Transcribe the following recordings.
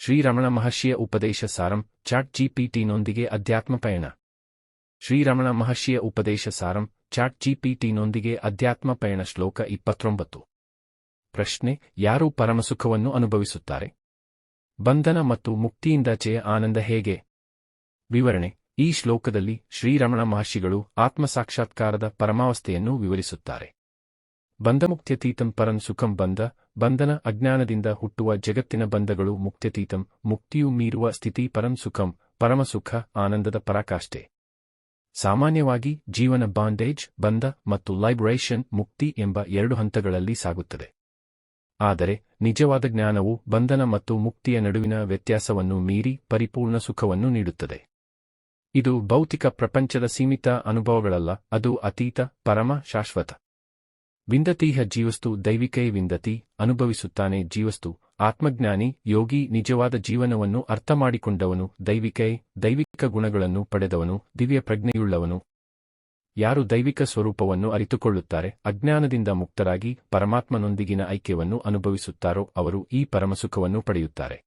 ಶ್ರೀರಮಣ ಮಹರ್ಷಿಯ ಉಪದೇಶ ಸಾರಂ ಚಾಟ್ ಜಿಪಿಟಿನೊಂದಿಗೆ ಅಧ್ಯಾತ್ಮ ಪಯಣ. ಶ್ರೀರಮಣ ಮಹರ್ಷಿಯ ಉಪದೇಶ ಸಾರಂ ಚಾಟ್ ಜಿಪಿಟಿನೊಂದಿಗೆ ಅಧ್ಯಾತ್ಮ ಪಯಣ ಶ್ಲೋಕ ಇಪ್ಪತ್ತೊಂಬತ್ತು. ಪ್ರಶ್ನೆ, ಯಾರು ಪರಮಸುಖವನ್ನು ಅನುಭವಿಸುತ್ತಾರೆ? ಬಂಧನ ಮತ್ತು ಮುಕ್ತಿಯಿಂದಾಚೆಯ ಆನಂದ ಹೇಗೆ? ವಿವರಣೆ, ಈ ಶ್ಲೋಕದಲ್ಲಿ ಶ್ರೀರಮಣ ಮಹರ್ಷಿಗಳು ಆತ್ಮಸಾಕ್ಷಾತ್ಕಾರದ ಪರಮಾವಸ್ಥೆಯನ್ನು ವಿವರಿಸುತ್ತಾರೆ. ಬಂಧಮುಕ್ತ್ಯತೀತಂ ಪರಂ ಸುಖಂ ಬಂಧ, ಬಂಧನ ಅಜ್ಞಾನದಿಂದ ಹುಟ್ಟುವ ಜಗತ್ತಿನ ಬಂಧಗಳು ಮುಕ್ತ್ಯತೀತಂ, ಮುಕ್ತಿಯು ಮೀರುವ ಸ್ಥಿತಿ ಪರಂ ಸುಖಂ ಪರಮಸುಖ ಆನಂದದ ಪರಾಕಾಷ್ಠೆ. ಸಾಮಾನ್ಯವಾಗಿ ಜೀವನ ಬಾಂಡೇಜ್ ಬಂಧ ಮತ್ತು ಲೈಬ್ರೇಷನ್ ಮುಕ್ತಿ ಎಂಬ ಎರಡು ಹಂತಗಳಲ್ಲಿ ಸಾಗುತ್ತದೆ. ಆದರೆ ನಿಜವಾದ ಜ್ಞಾನವು ಬಂಧನ ಮತ್ತು ಮುಕ್ತಿಯ ನಡುವಿನ ವ್ಯತ್ಯಾಸವನ್ನು ಮೀರಿ ಪರಿಪೂರ್ಣ ಸುಖವನ್ನು ನೀಡುತ್ತದೆ. ಇದು ಭೌತಿಕ ಪ್ರಪಂಚದ ಸೀಮಿತ ಅನುಭವಗಳಲ್ಲ, ಅದು ಅತೀತ, ಪರಮ, ಶಾಶ್ವತ. ವಿಂದತೀಹ ಜೀವಸ್ತು ದೈವಿಕೈ ವಿಂದತಿ ಅನುಭವಿಸುತ್ತಾನೆ ಜೀವಸ್ತು. ಆತ್ಮಜ್ಞಾನಿ, ಯೋಗಿ, ನಿಜವಾದ ಜೀವನವನ್ನು ಅರ್ಥಮಾಡಿಕೊಂಡವನು, ದೈವಿಕೈ, ದೈವಿಕ ಗುಣಗಳನ್ನು ಪಡೆದವನು, ದಿವ್ಯ ಪ್ರಜ್ಞೆಯುಳ್ಳವನು. ಯಾರು ದೈವಿಕ ಸ್ವರೂಪವನ್ನು ಅರಿತುಕೊಳ್ಳುತ್ತಾರೆ, ಅಜ್ಞಾನದಿಂದ ಮುಕ್ತರಾಗಿ ಪರಮಾತ್ಮನೊಂದಿಗಿನ ಐಕ್ಯವನ್ನು ಅನುಭವಿಸುತ್ತಾರೋ ಅವರು ಈ ಪರಮಸುಖವನ್ನು ಪಡೆಯುತ್ತಾರೆ.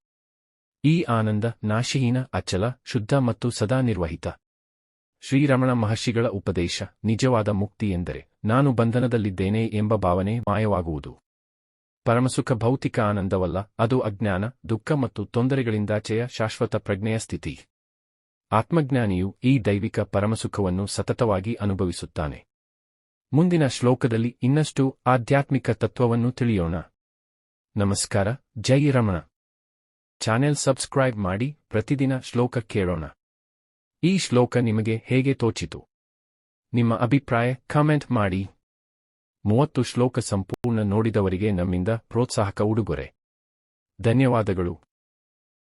ಈ ಆನಂದ ನಾಶಹೀನ, ಅಚಲ, ಶುದ್ಧ ಮತ್ತು ಸದಾ ನಿರ್ವಹಿತ. ಶ್ರೀರಮಣ ಮಹರ್ಷಿಗಳ ಉಪದೇಶ, ನಿಜವಾದ ಮುಕ್ತಿ ಎಂದರೆ ನಾನು ಬಂಧನದಲ್ಲಿದ್ದೇನೆ ಎಂಬ ಭಾವನೆ ಮಾಯವಾಗುವುದು. ಪರಮಸುಖ ಭೌತಿಕ ಆನಂದವಲ್ಲ, ಅದು ಅಜ್ಞಾನ, ದುಃಖ ಮತ್ತು ತೊಂದರೆಗಳಿಂದಾಚೆಯ ಶಾಶ್ವತ ಪ್ರಜ್ಞೆಯ ಸ್ಥಿತಿ. ಆತ್ಮಜ್ಞಾನಿಯು ಈ ದೈವಿಕ ಪರಮಸುಖವನ್ನು ಸತತವಾಗಿ ಅನುಭವಿಸುತ್ತಾನೆ. ಮುಂದಿನ ಶ್ಲೋಕದಲ್ಲಿ ಇನ್ನಷ್ಟು ಆಧ್ಯಾತ್ಮಿಕ ತತ್ವವನ್ನು ತಿಳಿಯೋಣ. ನಮಸ್ಕಾರ, ಜೈ ರಮಣ. ಚಾನೆಲ್ ಸಬ್ಸ್ಕ್ರೈಬ್ ಮಾಡಿ ಪ್ರತಿದಿನ ಶ್ಲೋಕ ಕೇಳೋಣ. ಈ ಶ್ಲೋಕ ನಿಮಗೆ ಹೇಗೆ ತೋಚಿತು? ನಿಮ್ಮ ಅಭಿಪ್ರಾಯ ಕಾಮೆಂಟ್ ಮಾಡಿ. ಮೂವತ್ತು ಶ್ಲೋಕ ಸಂಪೂರ್ಣ ನೋಡಿದವರಿಗೆ ನಮ್ಮಿಂದ ಪ್ರೋತ್ಸಾಹಕ ಉಡುಗೊರೆ. ಧನ್ಯವಾದಗಳು.